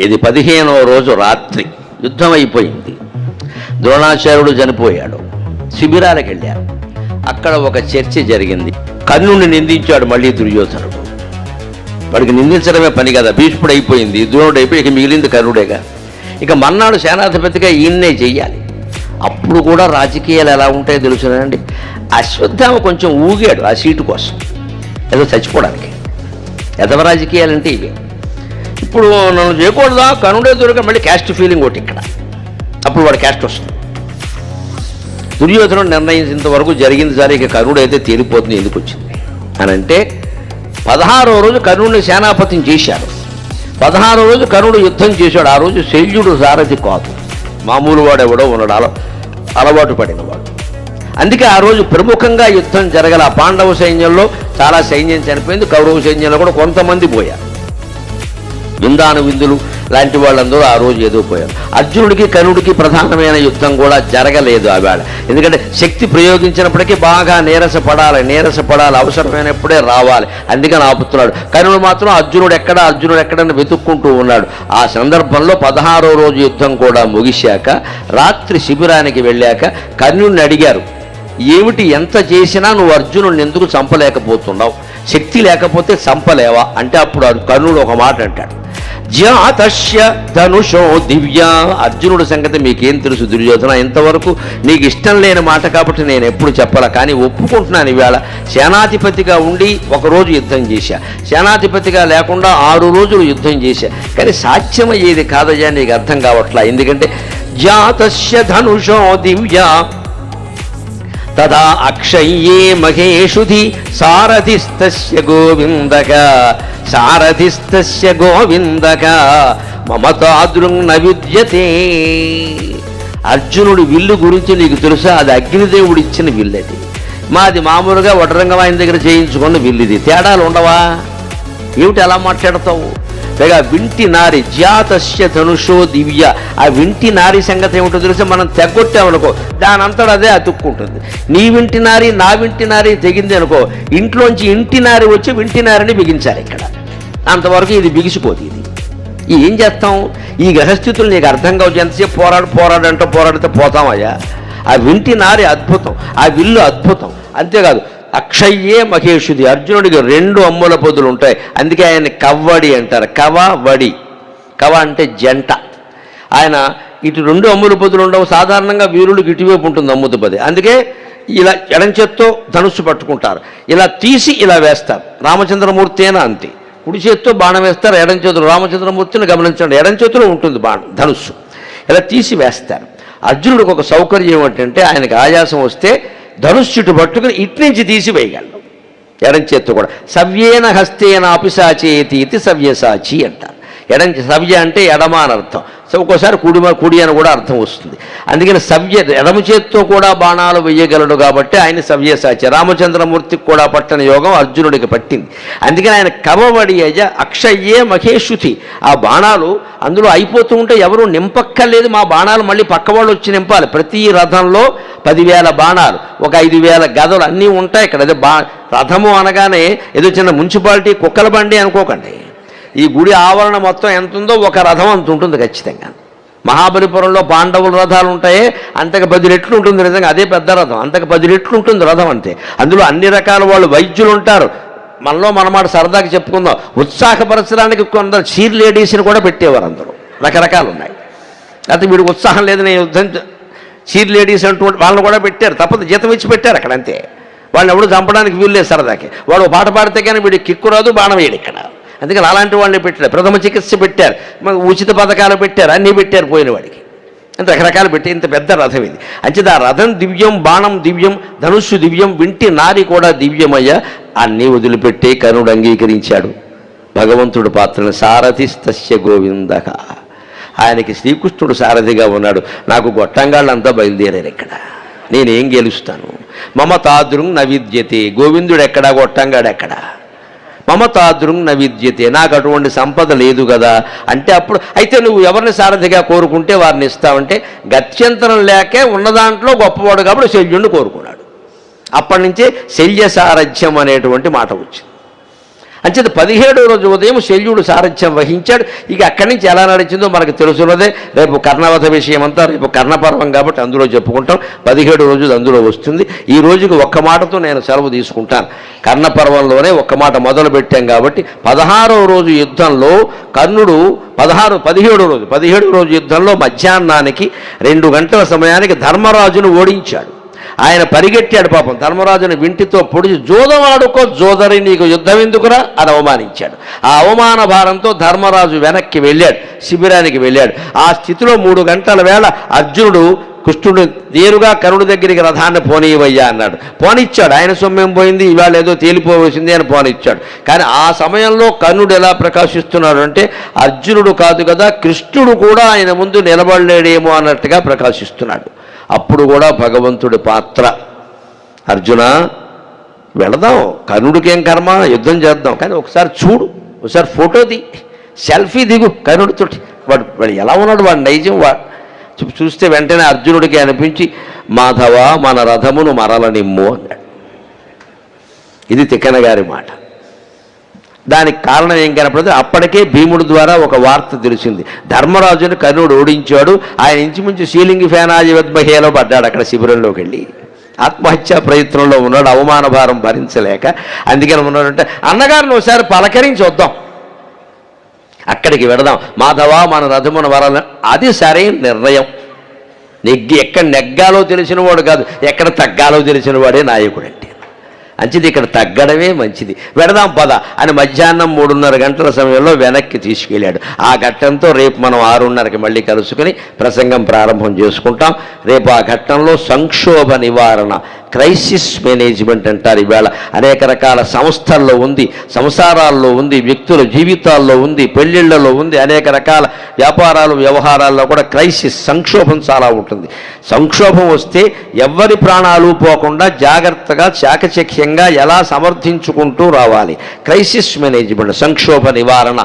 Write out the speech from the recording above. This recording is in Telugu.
ఇది పదిహేనవ రోజు రాత్రి. యుద్ధం అయిపోయింది ద్రోణాచార్యుడు చనిపోయాడు. శిబిరాలకు వెళ్ళారు. అక్కడ ఒక చర్చ జరిగింది. కర్ణుని నిందించాడు మళ్ళీ దుర్యోధనుడు. వాడికి నిందించడమే పని కదా. భీష్ముడు అయిపోయింది ద్రోణుడు అయిపోయి ఇక మిగిలింది కర్ణుడేగా. ఇక మన్నాడు సేనాధిపతిగా ఈయన్నే చెయ్యాలి. అప్పుడు కూడా రాజకీయాలు ఎలా ఉంటాయో తెలుసునండి అశ్వత్థామ కొంచెం ఊగాడు ఆ సీటు కోసం. ఏదో చచ్చిపోవడానికి. ఎదవ రాజకీయాలంటే ఇవే. ఇప్పుడు నన్ను చేయకూడదా? కనుడే దొరక మళ్ళీ క్యాస్ట్ ఫీలింగ్ ఒకటి ఇక్కడ. అప్పుడు వాడు క్యాస్ట్ వస్తుంది దుర్యోధనుడు నిర్ణయించేంత వరకు జరిగింది సరే ఇక కర్ణుడు అయితే తేలిపోతుంది ఎందుకు వచ్చింది? అని అంటే పదహారో రోజు కర్ణుడిని సేనాపతిని చేశాడు. పదహారో రోజు కర్ణుడు యుద్ధం చేశాడు. ఆ రోజు శల్యుడు సారథి కాదు. మామూలు వాడెవడో ఉన్నాడు. అల అలవాటు పడినవాడు అందుకే ఆ రోజు ప్రముఖంగా యుద్ధం జరగల. ఆ పాండవ సైన్యంలో చాలా సైన్యం చనిపోయింది. కౌరవ సైన్యంలో కూడా కొంతమంది పోయారు. విందాను విందులు లాంటి వాళ్ళందరూ ఆ రోజు ఏదో పోయారు. అర్జునుడికి కర్ణుడికి ప్రధానమైన యుద్ధం కూడా జరగలేదు ఆవేళ ఎందుకంటే శక్తి ప్రయోగించినప్పటికీ బాగా నీరస నీరసపడాలి నీరస పడాలి అవసరమైనప్పుడే రావాలి. అందుకని ఆపుతున్నాడు. కర్ణుడు మాత్రం అర్జునుడు ఎక్కడ అర్జునుడు ఎక్కడని వెతుక్కుంటూ ఉన్నాడు. ఆ సందర్భంలో పదహారో రోజు యుద్ధం కూడా ముగిశాక రాత్రి శిబిరానికి వెళ్ళాక కర్ణుడిని అడిగారు ఏమిటి ఎంత చేసినా నువ్వు అర్జునుడిని ఎందుకు చంపలేకపోతున్నావు? శక్తి లేకపోతే చంపలేవా? అంటే అప్పుడు కర్ణుడు ఒక మాట అంటాడు. జాతస్య ధనుషో దివ్య. అర్జునుడి సంగతి మీకేం తెలుసు దుర్యోధన? ఇంతవరకు నీకు ఇష్టం లేని మాట కాబట్టి నేను ఎప్పుడు చెప్పాల? కానీ ఒప్పుకుంటున్నాను ఇవాళ. సేనాధిపతిగా ఉండి ఒకరోజు యుద్ధం చేశా. సేనాధిపతిగా లేకుండా ఆరు రోజులు యుద్ధం చేశా. కానీ సాధ్యమయ్యేది కాదయ్యా నీకు అర్థం కావట్లా? ఎందుకంటే జాతస్య ధనుషో దివ్య. తదా అక్షయ్యే మహేషుధి సారథిస్తస్య గోవిందక సారథిస్తస్య గోవిందక మమతాదృంగ్ నవిద్యతే విద్యతే. అర్జునుడి విల్లు గురించి నీకు తెలుసా? అది అగ్నిదేవుడు ఇచ్చిన విల్లు అది మాది మామూలుగా వడ్రంగం దగ్గర చేయించుకున్న విల్లు ఇది తేడాలు ఉండవా ఏమిటి ఎలా మాట్లాడతావు? పైగా వింటి నారి జాతస్య ధనుషో దివ్య. ఆ వింటి నారి సంగతి ఏమిటో తెలిసి? మనం తెగొట్టామనుకో దాని అంతటా అదే అతుక్కుంటుంది. నీ వింటి నారి నా వింటి నారి తెగింది అనుకో ఇంట్లోంచి ఇంటి నారి వచ్చి వింటి నారిని బిగించాలి ఇక్కడ. అంతవరకు ఇది బిగిసిపోదు ఇది. ఏం చేస్తాం? ఈ గ్రహస్థితులు నీకు అర్థం కావచ్చు ఎంతసేపు పోరాడు పోరాడంటూ పోరాడితే పోతామయ్యా. ఆ వింటి నారి అద్భుతం. ఆ విల్లు అద్భుతం. అంతేకాదు అక్షయ్యే మహేషుది. అర్జునుడికి రెండు అమ్ముల పొదులు ఉంటాయి అందుకే ఆయన కవ్వడి అంటారు. కవ వడి కవ అంటే జంట. ఆయన ఇటు రెండు అమ్ముల పొదులు ఉండవు సాధారణంగా వీరుడికి ఇటువైపు ఉంటుంది అమ్ముత పది. అందుకే ఇలా ఎడం చేత్తో ధనుస్సు పట్టుకుంటారు. ఇలా తీసి ఇలా వేస్తారు. రామచంద్రమూర్తి అయినా అంతే. కుడి చేత్తో బాణం వేస్తారు. ఎడం చేతులు రామచంద్రమూర్తిని గమనించండి. ఎడం చేతిలో ఉంటుంది బాణం ధనుస్సు. ఇలా తీసి వేస్తారు. అర్జునుడికి ఒక సౌకర్యం ఏమిటంటే ఆయనకి ఆయాసం వస్తే ధనుస్సుటు పట్టుకుని ఇట్నుంచి నుంచి తీసి ఎడం చేత్తో కూడా. సవ్యేన హస్తేన అపిసాచేతి ఇది సవ్యసాచి అంటారు. ఎడం సవ్య అంటే ఎడమ అని అర్థం. సో ఒక్కోసారి కుడి కుడి అని కూడా అర్థం వస్తుంది. అందుకని సవ్య ఎడమ చేత్తో కూడా బాణాలు వేయగలడు కాబట్టి ఆయన సవ్యసాచి రామచంద్రమూర్తికి కూడా పట్టని యోగం అర్జునుడికి పట్టింది. అందుకని ఆయన కవబడి అజ అక్షయ్యే మహేషుతి. ఆ బాణాలు అందులో అయిపోతూ ఉంటే ఎవరు నింపక్కర్లేదు. మా బాణాలు మళ్ళీ పక్క వాళ్ళు వచ్చి నింపాలి. ప్రతి రథంలో పదివేల బాణాలు ఒక ఐదు వేల గదలు అన్నీ ఉంటాయి ఇక్కడ. అదే బా రథము అనగానే ఏదో చిన్న మున్సిపాలిటీ కుక్కల బండి అనుకోకండి. ఈ గుడి ఆవరణ మొత్తం ఎంత ఉందో ఒక రథం అంత ఉంటుంది ఖచ్చితంగా. మహాబలిపురంలో పాండవుల రథాలు ఉంటాయి అంతకు పది రెట్లు ఉంటుంది నిజంగా అదే పెద్ద రథం. అంతకు పది రెట్లు ఉంటుంది రథం అంతే. అందులో అన్ని రకాల వాళ్ళు వైద్యులు ఉంటారు. మనలో మనమాట సరదాకి చెప్పుకుందాం. ఉత్సాహపరచడానికి కొందరు చీర్ లేడీస్ని కూడా పెట్టేవారు అందరూ. రకరకాలు ఉన్నాయి. అయితే వీడు ఉత్సాహం లేదు నేను యుద్ధం చీర్ లేడీస్ అంటూ వాళ్ళని కూడా పెట్టారు. తప్పదు జీతం ఇచ్చి పెట్టారు అక్కడ అంతే. వాళ్ళని ఎవడు చంపడానికి వీల్లేదు సరదాకి. వాడు పాట పాడితే కానీ వీడికి కిక్కు రాదు బాణం వేయడు ఇక్కడ. అందుకని అలాంటి వాళ్ళని పెట్టారు. ప్రథమ చికిత్స పెట్టారు. ఉచిత పథకాలు పెట్టారు. అన్నీ పెట్టారు పోయిన వాడికి. ఇంత రకరకాలు పెట్టి ఇంత పెద్ద రథం ఇది. అంచేది ఆ రథం దివ్యం బాణం దివ్యం ధనుస్సు దివ్యం వింటి నారి కూడా దివ్యమయ్య అన్నీ వదిలిపెట్టి కరుణుడు అంగీకరించాడు. భగవంతుడు పాత్రను సారథిస్తస్య గోవిందక ఆయనకి శ్రీకృష్ణుడు సారథిగా ఉన్నాడు. నాకు గొట్టంగాళ్ళంతా బయలుదేరారు ఇక్కడ. నేనేం గెలుస్తాను? మమ తాదృంగ్ నవిద్యతే. గోవిందుడు ఎక్కడా? గొట్టంగాడు ఎక్కడా మమతాదృంగ్ న విద్యతే నాకు అటువంటి సంపద లేదు కదా. అంటే అప్పుడు అయితే నువ్వు ఎవరిని సారథిగా కోరుకుంటే వారిని ఇస్తావంటే గత్యంతరం లేకే ఉన్న దాంట్లో గొప్పవాడు కాబట్టి శల్యుణ్ణి కోరుకున్నాడు. అప్పటి నుంచే శల్య సారథ్యం అనేటువంటి మాట వచ్చింది. అంచేత పదిహేడో రోజు ఉదయం శల్యుడు సారథ్యం వహించాడు. ఇక అక్కడి నుంచి ఎలా నడిచిందో మనకు తెలుసున్నదే. రేపు కర్ణవధ విషయం అంతా రేపు కర్ణపర్వం కాబట్టి అందులో చెప్పుకుంటాం. పదిహేడు రోజులు అందులో వస్తుంది. ఈ రోజుకి ఒక్క మాటతో నేను సెలవు తీసుకుంటాను. కర్ణపర్వంలోనే ఒక్క మాట మొదలు పెట్టాం కాబట్టి పదహారో రోజు యుద్ధంలో కర్ణుడు పదహారు పదిహేడు రోజు పదిహేడు రోజు యుద్ధంలో మధ్యాహ్నానికి రెండు గంటల సమయానికి ధర్మరాజును ఓడించాడు. ఆయన పరిగెట్టాడు పాపం. ధర్మరాజుని వింటితో పొడిచి జోదం ఆడుకో జోదరి నీకు యుద్ధం ఎందుకురా? అని అవమానించాడు. ఆ అవమాన భారంతో ధర్మరాజు వెనక్కి వెళ్ళాడు శిబిరానికి వెళ్ళాడు. ఆ స్థితిలో మూడు గంటల వేళ అర్జునుడు కృష్ణుడు నేరుగా కరుడు దగ్గరికి రథాన్ని పోనీయవయ్యా అన్నాడు. పోనిచ్చాడు. ఆయన సొమ్మేం పోయింది ఇవాళ ఏదో తేలిపోవలసింది అని పోనిచ్చాడు. కానీ ఆ సమయంలో కర్ణుడు ఎలా ప్రకాశిస్తున్నాడు అంటే అర్జునుడు కాదు కదా కృష్ణుడు కూడా ఆయన ముందు నిలబడలేడేమో అన్నట్టుగా ప్రకాశిస్తున్నాడు. అప్పుడు కూడా భగవంతుడి పాత్ర. అర్జున వెళదాం. కర్ణుడికేం కర్మ? యుద్ధం చేద్దాం. కానీ ఒకసారి చూడు. ఒకసారి ఫోటో ది సెల్ఫీ దిగు కర్ణుడితోటి. వాడు వాడు ఎలా ఉన్నాడు? వాడు నైజం వాడు చూస్తే వెంటనే అర్జునుడికి అనిపించి మాధవ మన రథమును మరలనిమ్ము అన్నాడు. ఇది తిక్కన గారి మాట. దానికి కారణం ఏం కనపడదు? అప్పటికే భీముడి ద్వారా ఒక వార్త తెలిసింది. ధర్మరాజుని కర్ణుడు ఓడించాడు. ఆయన ఇంచుమించు సీలింగి ఫ్యానాజి విద్మహేలో పడ్డాడు అక్కడ శిబిరంలోకి వెళ్ళి. ఆత్మహత్యా ప్రయత్నంలో ఉన్నాడు. అవమాన భారం భరించలేక. అందుకని ఉన్నాడంటే అన్నగారిని ఒకసారి పలకరించి వద్దాం. అక్కడికి వెడదాం మాధవ మన రథమున వరాలని. అది సరైన నిర్ణయం. నెగ్గి ఎక్కడ నెగ్గాలో తెలిసిన వాడు కాదు. ఎక్కడ తగ్గాలో తెలిసిన వాడే అంచేది మంచిది ఇక్కడ తగ్గడమే మంచిది. వెడదాం పద. అని మధ్యాహ్నం మూడున్నర గంటల సమయంలో వెనక్కి తీసుకెళ్ళాడు. ఆ ఘట్టంతో రేపు మనం ఆరున్నరకి మళ్ళీ కలుసుకుని ప్రసంగం ప్రారంభం చేసుకుంటాం. రేపు ఆ ఘట్టంలో సంక్షోభ నివారణ క్రైసిస్ మేనేజ్మెంట్ అంటారు ఈవేళ. అనేక రకాల సంస్థల్లో ఉంది సంసారాల్లో ఉంది వ్యక్తుల జీవితాల్లో ఉంది పెళ్ళిళ్ళలో ఉంది అనేక రకాల వ్యాపారాలు వ్యవహారాల్లో కూడా క్రైసిస్ సంక్షోభం చాలా ఉంటుంది. సంక్షోభం వస్తే ఎవ్వరి ప్రాణాలు పోకుండా జాగ్రత్తగా చాకచక్యంగా ఎలా సమర్థించుకుంటూ రావాలి? క్రైసిస్ మేనేజ్మెంట్ సంక్షోభ నివారణ.